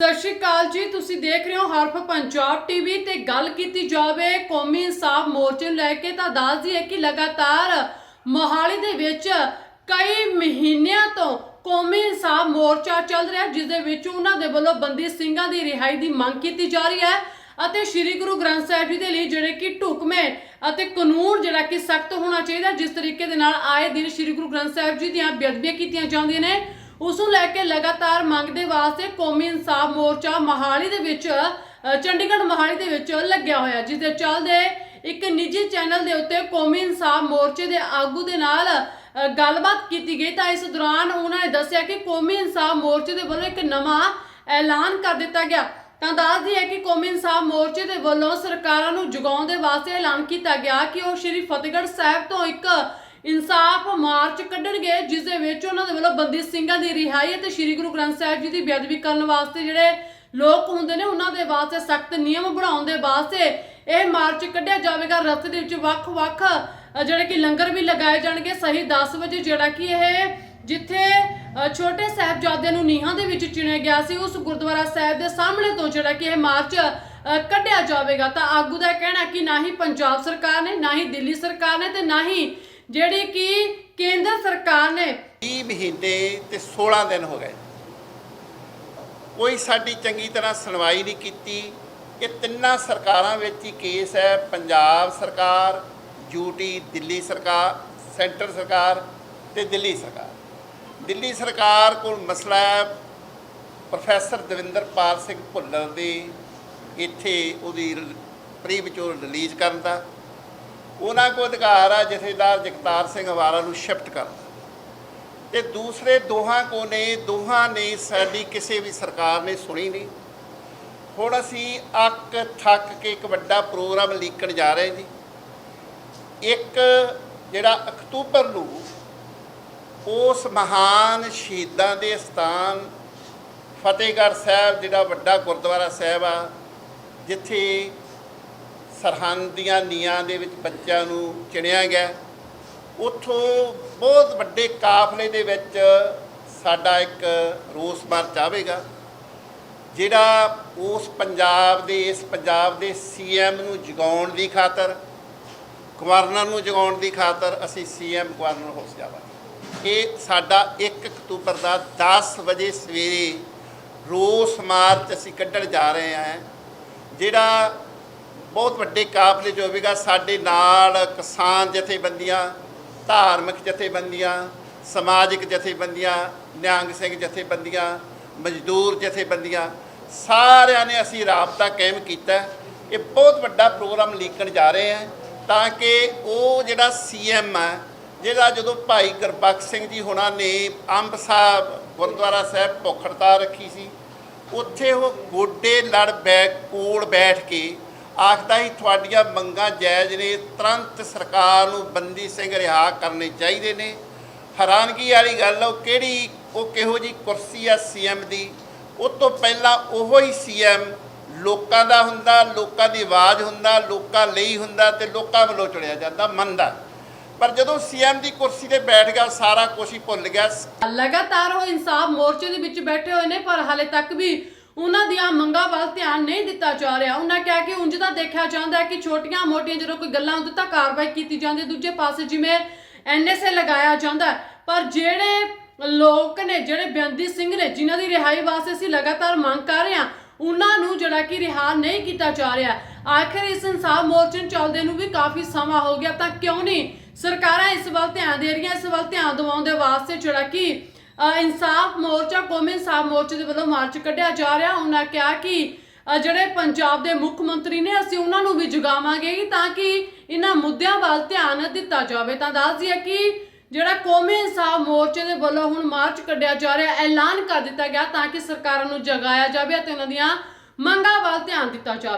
ਸਤਿ ਸ਼੍ਰੀ ਅਕਾਲ ਜੀ, ਤੁਸੀਂ ਦੇਖ ਰਹੇ ਹੋ ਹਰਫ ਪੰਜਾਬ ਟੀਵੀ ਤੇ ਗੱਲ ਕੀਤੀ ਜਾਵੇ ਕੌਮੀ ਇਨਸਾਫ ਮੋਰਚੇ ਨੂੰ ਲੈ ਕੇ ਤਾਂ ਦੱਸਦੀ ਹੈ ਕਿ ਲਗਾਤਾਰ ਮੋਹਾਲੀ ਦੇ ਵਿੱਚ ਕਈ ਮਹੀਨਿਆਂ ਤੋਂ ਕੌਮੀ ਇਨਸਾਫ ਮੋਰਚਾ ਚੱਲ ਰਿਹਾ, ਜਿਸ ਦੇ ਵਿੱਚ ਉਹਨਾਂ ਦੇ ਵੱਲੋਂ ਬੰਦੀ ਸਿੰਘਾਂ ਦੀ ਰਿਹਾਈ ਦੀ ਮੰਗ ਕੀਤੀ ਜਾ ਰਹੀ ਹੈ ਅਤੇ ਸ੍ਰੀ ਗੁਰੂ ਗ੍ਰੰਥ ਸਾਹਿਬ ਜੀ ਦੇ ਲਈ ਜਿਹੜੇ ਕਿ ਢੁਕਵੇਂ ਅਤੇ ਕਾਨੂੰਨ ਜਿਹੜਾ ਕਿ ਸਖਤ ਹੋਣਾ ਚਾਹੀਦਾ, ਜਿਸ ਤਰੀਕੇ ਦੇ ਨਾਲ ਆਏ ਦਿਨ ਸ੍ਰੀ ਗੁਰੂ ਗ੍ਰੰਥ ਸਾਹਿਬ ਜੀ ਦੀਆਂ ਬੇਅਦਬੀਆਂ ਕੀਤੀਆਂ ਜਾਂਦੀਆਂ ਨੇ। ਉਸ ਨੂੰ ਲੈ ਕੇ ਲਗਾਤਾਰ ਮੰਗ ਦੇ ਵਾਸਤੇ ਕੌਮੀ ਇਨਸਾਫ ਮੋਰਚਾ ਮਹਾਲੀ ਦੇ ਵਿੱਚ ਚੰਡੀਗੜ੍ਹ ਮਹਾਲੀ ਦੇ ਵਿੱਚ ਲੱਗਿਆ ਹੋਇਆ ਜਿਸ ਦੇ ਚੱਲਦੇ ਇੱਕ ਨਿੱਜੀ ਚੈਨਲ ਦੇ ਉੱਤੇ ਕੌਮੀ ਇਨਸਾਫ ਮੋਰਚੇ ਦੇ ਆਗੂ ਦੇ ਨਾਲ ਗੱਲਬਾਤ ਕੀਤੀ ਗਈ। ਤਾਂ ਇਸ ਦੌਰਾਨ ਉਹਨਾਂ ਨੇ ਦੱਸਿਆ ਕਿ ਕੌਮੀ ਇਨਸਾਫ ਮੋਰਚੇ ਦੇ ਵੱਲੋਂ ਇੱਕ ਨਵਾਂ ਐਲਾਨ ਕਰ ਦਿੱਤਾ ਗਿਆ। ਤਾਂ ਦੱਸਦੀ ਹੈ ਕਿ ਕੌਮੀ ਇਨਸਾਫ ਮੋਰਚੇ ਦੇ ਵੱਲੋਂ ਸਰਕਾਰਾਂ ਨੂੰ ਜਗਾਉਣ ਦੇ ਵਾਸਤੇ ਐਲਾਨ ਕੀਤਾ ਗਿਆ ਕਿ ਉਹ ਸ਼੍ਰੀ ਫਤਿਹਗੜ੍ਹ ਸਾਹਿਬ ਤੋਂ ਇੱਕ ਇਨਸਾਫ ਮਾਰਚ ਕੱਢਣਗੇ, ਜਿਸ ਦੇ ਵਿੱਚ ਉਹਨਾਂ ਦੇ ਵੱਲੋਂ ਬੰਦੀ ਸਿੰਘਾਂ ਦੀ ਰਿਹਾਈ ਅਤੇ ਸ਼੍ਰੀ ਗੁਰੂ ਗ੍ਰੰਥ ਸਾਹਿਬ ਜੀ ਦੀ ਬੇਅਦਬੀ ਕਰਨ ਵਾਸਤੇ ਜਿਹੜੇ ਲੋਕ ਹੁੰਦੇ ਨੇ, ਉਹਨਾਂ ਦੇ ਵਾਸਤੇ ਸਖਤ ਨਿਯਮ ਬਣਾਉਣ ਦੇ ਵਾਸਤੇ ਇਹ ਮਾਰਚ ਕੱਢਿਆ ਜਾਵੇਗਾ। ਰਸਤੇ ਦੇ ਵਿੱਚ ਵੱਖ-ਵੱਖ ਜਿਹੜੇ ਕਿ ਲੰਗਰ ਵੀ ਲਗਾਏ ਜਾਣਗੇ ਸਹੀ 10 ਵਜੇ, ਜਿਹੜਾ ਕਿ ਇਹ ਜਿੱਥੇ ਛੋਟੇ ਸਾਹਿਬਜ਼ਾਦਿਆਂ ਨੂੰ ਨੀਹਾਂ ਦੇ ਵਿੱਚ ਚਿਣਿਆ ਗਿਆ ਸੀ, ਉਸ ਗੁਰਦੁਆਰਾ ਸਾਹਿਬ ਦੇ ਸਾਹਮਣੇ ਤੋਂ ਜਿਹੜਾ ਕਿ ਇਹ ਮਾਰਚ ਕੱਢਿਆ ਜਾਵੇਗਾ। ਤਾਂ ਆਗੂ ਦਾ ਕਹਿਣਾ ਕਿ ਨਾ ਹੀ ਪੰਜਾਬ ਸਰਕਾਰ ਨੇ, ਨਾ ਹੀ ਦਿੱਲੀ ਸਰਕਾਰ ਨੇ ਤੇ ਨਾ ਹੀ ਜਿਹੜੀ ਕਿ ਕੇਂਦਰ ਸਰਕਾਰ ਨੇ 30 ਮਹੀਨੇ ਤੇ 16 ਦਿਨ ਹੋ ਗਏ। ਕੋਈ ਸਾਡੀ ਚੰਗੀ ਤਰ੍ਹਾਂ ਸੁਣਵਾਈ ਨਹੀਂ ਕੀਤੀ। ਇਹ ਤਿੰਨਾਂ ਸਰਕਾਰਾਂ ਵਿੱਚ ਹੀ ਕੇਸ ਹੈ। ਪੰਜਾਬ ਸਰਕਾਰ ਯੂਟੀ ਦਿੱਲੀ ਸਰਕਾਰ, ਸੈਂਟਰ ਸਰਕਾਰ ਤੇ ਦਿੱਲੀ ਸਰਕਾਰ। ਦਿੱਲੀ ਸਰਕਾਰ ਕੋਲ ਮਸਲਾ ਹੈ ਪ੍ਰੋਫੈਸਰ ਦਵਿੰਦਰਪਾਲ ਸਿੰਘ ਭੁੱਲਰ ਦੀ। ਇੱਥੇ ਉਹਦੀ ਪ੍ਰੀ ਰਿਲੀਜ਼ ਕਰਨ ਦਾ। ਉਹਨਾਂ ਕੋਲ ਅਧਿਕਾਰ ਆ, ਜਥੇਦਾਰ ਜਗਤਾਰ ਸਿੰਘ ਹਵਾਰਾ ਨੂੰ ਸ਼ਿਫਟ ਕਰਨ ਦਾ। ਤੇ ਦੂਸਰੇ ਦੋਹਾਂ ਕੋ ਨੇ, ਦੋਹਾਂ ਨੇ ਸਾਡੀ ਕਿਸੇ ਵੀ ਸਰਕਾਰ ਨੇ ਸੁਣੀ ਨਹੀਂ। ਹੁਣ ਅਸੀਂ ਅੱਕ ਥੱਕ ਕੇ ਇੱਕ ਵੱਡਾ ਪ੍ਰੋਗਰਾਮ ਲੀਕਣ ਜਾ ਰਹੇ ਜੀ। ਇੱਕ ਜਿਹੜਾ ਅਕਤੂਬਰ ਨੂੰ ਉਸ ਮਹਾਨ ਸ਼ਹੀਦਾਂ ਦੇ ਸਥਾਨ ਫਤਿਹਗੜ੍ਹ ਸਾਹਿਬ, ਜਿਹੜਾ ਵੱਡਾ ਗੁਰਦੁਆਰਾ ਸਾਹਿਬ ਆ, ਜਿੱਥੇ ਸਰਹੰਦ ਦੀਆਂ ਨੀਆਂ ਦੇ ਵਿੱਚ ਬੱਚਿਆਂ ਨੂੰ ਚਿਣਿਆ ਗਿਆ। ਉੱਥੋਂ ਬਹੁਤ ਵੱਡੇ ਕਾਫਲੇ ਦੇ ਵਿੱਚ ਸਾਡਾ ਇੱਕ ਰੋਸ ਮਾਰਚ ਆਵੇਗਾ, ਜਿਹੜਾ ਉਸ ਪੰਜਾਬ ਦੇ, ਇਸ ਪੰਜਾਬ ਦੇ ਸੀਐਮ ਨੂੰ ਜਗਾਉਣ ਦੀ ਖਾਤਰ, ਗਵਰਨਰ ਨੂੰ ਜਗਾਉਣ ਦੀ ਖਾਤਰ ਅਸੀਂ ਸੀਐਮ ਗਵਰਨਰ ਹੋ ਜਾਵਾਂਗੇ। ਇਹ ਸਾਡਾ 1 ਅਕਤੂਬਰ ਦਾ 10 ਵਜੇ ਸਵੇਰੇ ਰੋਸ ਮਾਰਚ ਅਸੀਂ ਕੱਢਣ ਜਾ ਰਹੇ ਹਾਂ, ਜਿਹੜਾ ਬਹੁਤ ਵੱਡੇ ਕਾਫਲੇ 'ਚ ਹੋਵੇਗਾ, ਸਾਡੇ ਨਾਲ ਕਿਸਾਨ ਜਥੇਬੰਦੀਆਂ, ਧਾਰਮਿਕ ਜਥੇਬੰਦੀਆਂ, ਸਮਾਜਿਕ ਜਥੇਬੰਦੀਆਂ, ਨਿਹੰਗ ਸਿੰਘ ਜਥੇਬੰਦੀਆਂ, ਮਜ਼ਦੂਰ ਜਥੇਬੰਦੀਆਂ, ਸਾਰਿਆਂ ਨੇ ਅਸੀਂ ਰਾਬਤਾ ਕਾਇਮ ਕੀਤਾ। ਇਹ ਬਹੁਤ ਵੱਡਾ ਪ੍ਰੋਗਰਾਮ ਲੀਕਣ ਜਾ ਰਹੇ ਹਾਂ ਤਾਂ ਕਿ ਉਹ ਜਿਹੜਾ ਸੀਐਮ ਹੈ ਜਿਹੜਾ ਜਦੋਂ ਭਾਈ ਗੁਰਬਖਸ਼ ਸਿੰਘ ਜੀ ਹੁਣਾਂ ਨੇ ਅੰਬ ਸਾਹਿਬ, ਗੁਰਦੁਆਰਾ ਸਾਹਿਬ ਭੁੱਖ ਹੜਤਾਲ ਰੱਖੀ ਸੀ, ਉੱਥੇ ਉਹ ਗੋਡੇ ਲੜ ਬੈ, ਕੋਲ ਬੈਠ ਕੇ ਆਖਦਾ ਹੀ ਤੁਹਾਡੀਆਂ ਮੰਗਾਂ ਜਾਇਜ਼ ਨੇ, ਤੁਰੰਤ ਸਰਕਾਰ ਨੂੰ ਬੰਦੀ ਸਿੰਘ ਰਿਹਾ ਕਰਨੇ ਚਾਹੀਦੇ ਨੇ। ਹੈਰਾਨਗੀ ਵਾਲੀ ਗੱਲ ਉਹ ਕਿਹੜੀ, ਉਹ ਕਿਹੋ ਜੀ ਕੁਰਸੀ ਆ ਸੀਐਮ ਦੀ? ਉਹ ਤੋਂ ਪਹਿਲਾਂ ਉਹੋ ਹੀ ਸੀਐਮ ਲੋਕਾਂ ਦਾ ਹੁੰਦਾ, ਲੋਕਾਂ ਦੀ ਆਵਾਜ਼ ਹੁੰਦਾ, ਲੋਕਾਂ ਲਈ ਹੁੰਦਾ ਤੇ ਲੋਕਾਂ ਵੱਲੋਂ ਚੁਣਿਆ ਜਾਂਦਾ, ਮੰਨਦਾ। ਪਰ ਜਦੋਂ ਸੀਐਮ ਦੀ ਕੁਰਸੀ ਤੇ ਬੈਠ ਗਿਆ, ਸਾਰਾ ਕੁਝ ਹੀ ਭੁੱਲ ਗਿਆ। ਲਗਾਤਾਰ ਉਹ ਇਨਸਾਫ ਮੋਰਚੇ ਦੇ ਵਿੱਚ ਬੈਠੇ ਹੋਏ ਨੇ, ਪਰ ਹਾਲੇ ਤੱਕ ਵੀ ਉਹਨਾਂ ਦੀਆਂ ਮੰਗਾਂ ਵੱਲ ਧਿਆਨ ਨਹੀਂ ਦਿੱਤਾ ਜਾ ਰਿਹਾ। ਉਹਨਾਂ ਕਿਹਾ ਕਿ ਉਂਝ ਤਾਂ ਦੇਖਿਆ ਜਾਂਦਾ ਹੈ ਕਿ ਛੋਟੀਆਂ-ਮੋਟੀਆਂ ਜਦੋਂ ਕੋਈ ਗੱਲਾਂ ਹੁੰਦੀ ਤਾਂ ਕਾਰਵਾਈ ਕੀਤੀ ਜਾਂਦੀ ਦੂਜੇ ਪਾਸੇ ਜਿਵੇਂ ਐਨਐਸਏ ਲਗਾਇਆ ਜਾਂਦਾ ਪਰ ਜਿਹੜੇ ਲੋਕ ਨੇ, ਜਿਹੜੇ ਬਿਆੰਦੀ ਸਿੰਘ ਨੇ, ਜਿਨ੍ਹਾਂ ਦੀ ਰਿਹਾਈ ਵਾਸਤੇ ਅਸੀਂ ਲਗਾਤਾਰ ਮੰਗ ਕਰ ਰਹੇ ਹਾਂ, ਉਹਨਾਂ ਨੂੰ ਜਿਹੜਾ ਕਿ ਰਿਹਾ ਨਹੀਂ ਕੀਤਾ ਜਾ ਰਿਹਾ ਆਖਿਰ ਇਸ ਇਨਸਾਫ ਮੋਰਚੇ ਨੂੰ ਚੱਲਦੇ ਨੂੰ ਵੀ ਕਾਫੀ ਸਮਾਂ ਹੋ ਗਿਆ, ਤਾਂ ਕਿਉਂ ਨਹੀਂ ਸਰਕਾਰਾਂ ਇਸ ਵੱਲ ਧਿਆਨ ਦੇ ਰਹੀਆਂ, ਇਸ ਵੱਲ ਧਿਆਨ ਦਿਵਾਉਣ ਦੇ ਵਾਸਤੇ ਜਿਹੜਾ ਕਿ ਇਨਸਾਫ ਮੋਰਚਾ, ਕੌਮੀ ਇਨਸਾਫ ਮੋਰਚੇ ਦੇ ਵੱਲੋਂ ਮਾਰਚ ਕੱਢਿਆ ਜਾ ਰਿਹਾ। ਉਹਨਾਂ ਕਿਹਾ ਕਿ ਜਿਹੜੇ ਪੰਜਾਬ ਦੇ ਮੁੱਖ ਮੰਤਰੀ ਨੇ, ਅਸੀਂ ਉਹਨਾਂ ਨੂੰ ਵੀ ਜਗਾਵਾਂਗੇ ਤਾਂ ਕਿ ਇਹਨਾਂ ਮੁੱਦਿਆਂ ਵੱਲ ਧਿਆਨ ਦਿੱਤਾ ਜਾਵੇ। ਤਾਂ ਦੱਸ ਦਈਏ ਕਿ ਜਿਹੜਾ ਕੌਮੀ ਇਨਸਾਫ ਮੋਰਚੇ ਦੇ ਵੱਲੋਂ ਹੁਣ ਮਾਰਚ ਕੱਢਿਆ ਜਾ ਰਿਹਾ, ਐਲਾਨ ਕਰ ਦਿੱਤਾ ਗਿਆ ਤਾਂ ਕਿ ਸਰਕਾਰਾਂ ਨੂੰ ਜਗਾਇਆ ਜਾਵੇ ਅਤੇ ਉਹਨਾਂ ਦੀਆਂ ਮੰਗਾਂ ਵੱਲ ਧਿਆਨ ਦਿੱਤਾ ਜਾਵੇ।